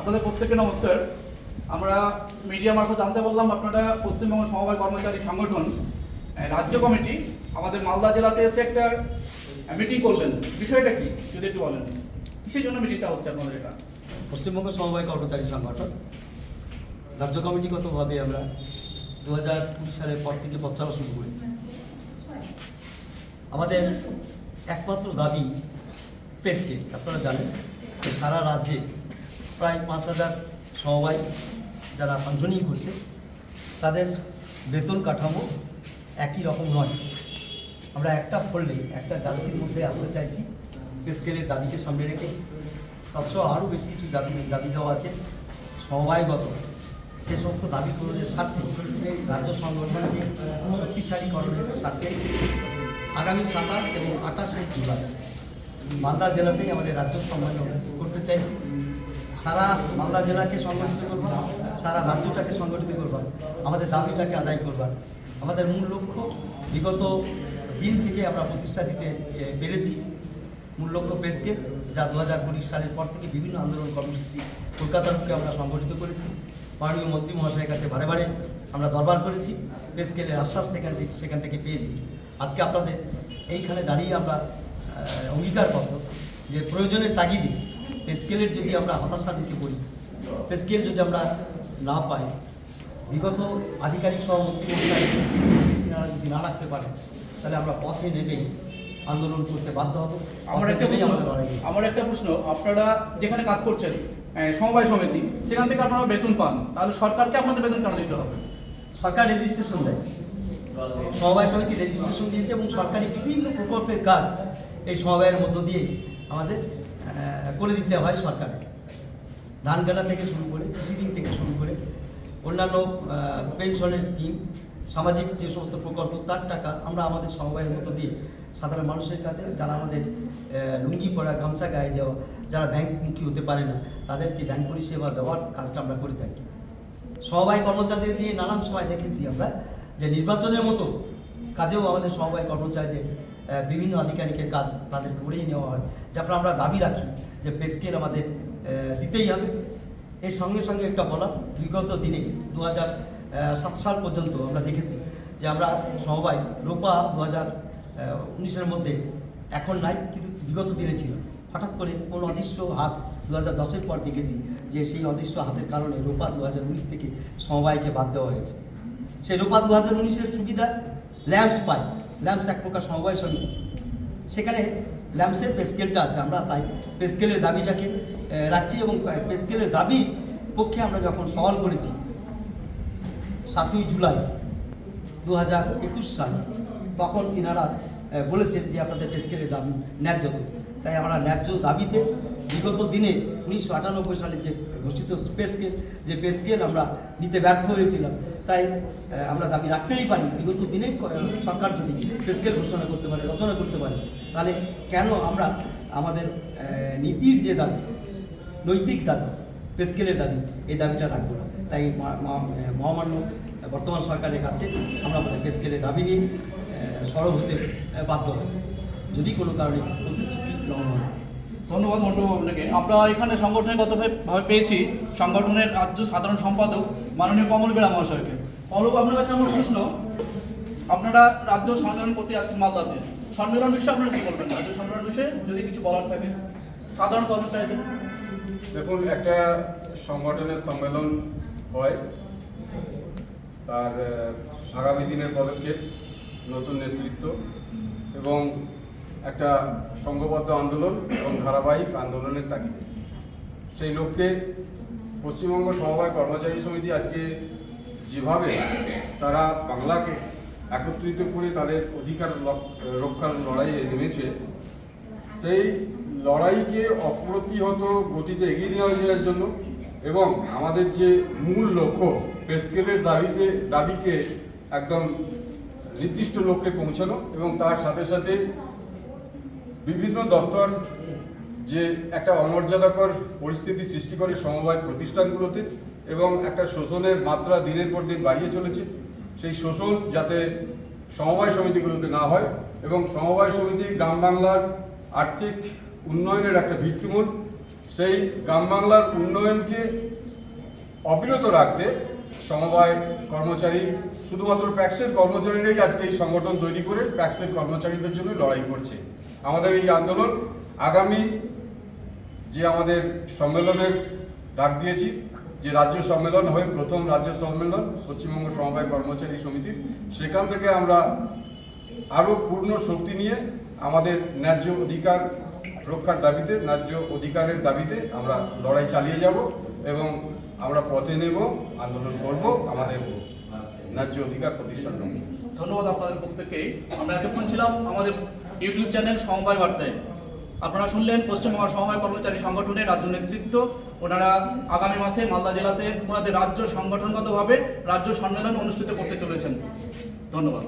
আপনাদের প্রত্যেককে নমস্কার। আমরা মিডিয়া মারফত জানতে পারলাম আপনারা পশ্চিমবঙ্গ সমবায় কর্মচারী সংগঠন রাজ্য কমিটি, আমাদের মালদা জেলাতে এসে একটা মিটিং করলেন। বিষয়টা কি? যদি একটু বলেন। কিসের জন্য মিটিংটা হচ্ছে আপনাদের এটা? পশ্চিমবঙ্গ সমবায় কর্মচারী সংগঠন। রাজ্য কমিটিগতভাবে আমরা দু হাজার কুড়ি সালের পর থেকে পথ শুরু করেছি। আমাদের একমাত্র দাবি প্রেসকে আপনারা জানেন সারা রাজ্যে প্রায় পাঁচ হাজার সমবায় যারা ফাংশনিং করছে তাদের বেতন কাঠামো একই রকম নয়। আমরা একটা ফোল্ডে একটা জার্সির মধ্যে আসতে চাইছি স্কেলের দাবিকে সামনে রেখে। তাছাড়াও আরও বেশ কিছু দাবি দাবি দেওয়া আছে, সমবায়গত। সে সমস্ত দাবি পূরণের স্বার্থে রাজ্য সংগঠনকে শক্তিশালীকরণের স্বার্থে আগামী সাতাশ এবং আঠাশে জুলাই মালদা জেলাতেই আমাদের রাজ্য সম্মেলন করতে চাইছি। সারা মালদা জেলাকে সংগঠিত করবার সারা রাজ্যটাকে সংগঠিত করবার আমাদের দাবিটাকে আদায় করবার আমাদের মূল লক্ষ্য বিগত দিন থেকে আমরা প্রতিষ্ঠা দিতে পেরেছি। মূল লক্ষ্য পেসকে যা দু হাজার কুড়ি সালের পর থেকে বিভিন্ন আন্দোলন কর্মসূচি কলকাতার বুকে আমরা সংগঠিত করেছি। মাননীয় মন্ত্রী মহাশয়ের কাছে বারে বারে আমরা দরবার করেছি পেস্কেলের আশ্বাস সেখান থেকে সেখান থেকে পেয়েছি। আজকে আপনাদের এইখানে দাঁড়িয়ে আমরা আহ, অঙ্গীকারবদ্ধ যে প্রয়োজনের তাগিদে পেস্কেলের যদি আমরা হতাশা ঢুকে পড়ি পেস্কেল যদি আমরা না পাই বিগত আধিকারিক তিনারা যদি না রাখতে পারে তাহলে আমরা পথে নেমেই আন্দোলন করতে বাধ্য হব আমার একটা আমার একটা প্রশ্ন আপনারা যেখানে কাজ করছেন সমবায় সমিতি সেখান থেকে আপনারা বেতন পান তাহলে সরকারকে আপনাদের বেতন কেন দিতে হবে? সরকার রেজিস্ট্রেশন দেয়। সমবায় সমিতি রেজিস্ট্রেশন দিয়েছে এবং সরকারি বিভিন্ন প্রকল্পের কাজ এই সমবায়ের মধ্য দিয়ে আমাদের করে দিতে হয় সরকার ধান কাটা থেকে শুরু করে, কৃষি ঋণ থেকে শুরু করে, অন্যান্য পেনশনের স্কিম সামাজিক যে সমস্ত প্রকল্প, তার টাকা আমরা আমাদের সমবায়ের মতো দিয়ে সাধারণ মানুষের কাছে, যারা আমাদের লুঙ্গি পরা, গামছা গায়ে দেওয়া, যারা ব্যাংকমুখী হতে পারে না, তাদেরকে ব্যাংক পরিষেবা দেওয়ার কাজটা আমরা করে থাকি। সমবায় কর্মচারীদের নিয়ে নানান সময় দেখেছি আমরা, যে নির্বাচনের মতো কাজেও আমাদের সমবায় কর্মচারীদের বিভিন্ন আধিকারিকের কাজ তাদের করেই নেওয়া হয়। যার ফলে আমরা দাবি রাখি যে পে স্কেল আমাদের দিতেই হবে। এর সঙ্গে সঙ্গে একটা বলা, বিগত দিনে দু সাত সাল পর্যন্ত আমরা দেখেছি যে আমরা সমবায় রোপা দু হাজার উনিশের মধ্যে এখন নাই, কিন্তু বিগত দিনে ছিল। হঠাৎ করে কোনো অদৃশ্য হাত দু হাজার দশের পর দেখেছি যে সেই অদৃশ্য হাতের কারণে রোপা দু হাজার উনিশ থেকে সমবায়কে বাদ দেওয়া হয়েছে। সেই রোপা দু হাজার উনিশের সুবিধা ল্যাম্পস পাই ল্যাম্পস এক প্রকার সমবায় সমিতি সেখানে ল্যাম্পসের পেস্কেলটা আছে, আমরা তাই পেস্কেলের দাবিটাকে রাখছি এবং পেস্কেলের দাবি পক্ষে আমরা যখন সওয়াল করেছি সাতই জুলাই দু হাজার একুশ সাল, তখন তিনারা বলেছেন যে আপনাদের পেস্কেলের দাবি ন্যায্য। তাই আমরা ন্যায্য দাবিতে বিগত দিনে উনিশশো আটানব্বই সালে যে ঘোষিত স্পেসকেল যে পেস্কেল আমরা নিতে ব্যর্থ হয়েছিলাম তাই আমরা দাবি রাখতেই পারি। বিগত দিনে সরকার যদি পেস্কেল ঘোষণা করতে পারে, রচনা করতে পারে, তাহলে কেন আমরা আমাদের নীতির যে দাবি, নৈতিক দাবি পেস্কেলের দাবি, এই দাবিটা রাখব না। তাই মহামান্য বর্তমান সরকারের কাছে আমরা আমাদের পেস্কেলের দাবি নিয়ে সরব হতে বাধ্য হব যদি কোনো কারণে প্রতিশ্রুতি লঙ্ঘন হয়। ধন্যবাদ মন্টু আপনাকে। আমরা এখানে সংগঠনগতভাবে ভাবে পেয়েছি। সংগঠনের রাজ্য সাধারণ সম্পাদক মাননীয় কমল বেড়া মহাশয়কে কমল আপনার কাছে আমার প্রশ্ন। আপনারা রাজ্য সম্মেলন করতে যাচ্ছেন মালদাতে। সম্মেলন বিষয়ে আপনারা কি বলবেন? রাজ্য সম্মেলন বিষয়ে যদি কিছু বলার থাকে, সাধারণ কর্মচারীদের। দেখুন, একটা সংগঠনের সম্মেলন হয়। তার আগামী দিনের পদক্ষেপ, নতুন নেতৃত্ব এবং একটা সংঘবদ্ধ আন্দোলন এবং ধারাবাহিক আন্দোলনের তাগিদে। সেই লক্ষ্যে পশ্চিমবঙ্গ সমবায় কর্মচারী সমিতি আজকে যেভাবে তারা বাংলাকে একত্রিত করে তাদের অধিকার রক্ষার লড়াইয়ে নেমেছে, সেই লড়াইকে অপ্রতিহত গতিতে এগিয়ে নিয়ে যাওয়ার জন্য এবং আমাদের যে মূল লক্ষ্য পেস্কেলের দাবিতে, দাবিকে একদম নির্দিষ্ট লক্ষ্যে পৌঁছানো এবং তার সাথে সাথে বিভিন্ন দপ্তর যে একটা অমর্যাদাকর পরিস্থিতি সৃষ্টি করে সমবায় প্রতিষ্ঠানগুলোতে এবং একটা শোষণের মাত্রা দিনের পর দিন বাড়িয়ে চলেছে। সেই শোষণ যাতে সমবায় সমিতিগুলোতে না হয় এবং সমবায় সমিতি গ্রাম বাংলার আর্থিক উন্নয়নের একটা ভিত্তিমূল, সেই গ্রাম বাংলার উন্নয়নকে অবিরত রাখতে সমবায় কর্মচারী শুধুমাত্র প্যাক্সের কর্মচারীরাই আজকে এই সংগঠন তৈরি করে প্যাক্সের কর্মচারীদের জন্য লড়াই করছে। আমাদের এই আন্দোলন আগামী যে আমাদের সম্মেলনের ডাক দিয়েছি যে রাজ্য সম্মেলন হয়, প্রথম রাজ্য সম্মেলন, পশ্চিমবঙ্গ সমবায় কর্মচারী সমিতির, সেখান থেকে আমরা আরও পূর্ণ শক্তি নিয়ে আমাদের ন্যায্য অধিকার রক্ষার দাবিতে, ন্যায্য অধিকারের দাবিতে আমরা লড়াই চালিয়ে যাব এবং আমরা পথে নেব, আন্দোলন করব, আমাদের ন্যায্য অধিকার প্রতিষ্ঠার লক্ষ্যে। ধন্যবাদ আপনাদের প্রত্যেকেই আমরা এতক্ষণ ছিলাম আমাদের ইউটিউব চ্যানেল সমবায় বার্তায়। আপনারা শুনলেন পশ্চিমবঙ্গ সমবায় কর্মচারী সংগঠনের রাজ্য নেতৃত্ব। ওনারা আগামী মাসে মালদা জেলাতে ওনাদের রাজ্য সংগঠনগতভাবে রাজ্য সম্মেলন অনুষ্ঠিত করতে চলেছেন। ধন্যবাদ।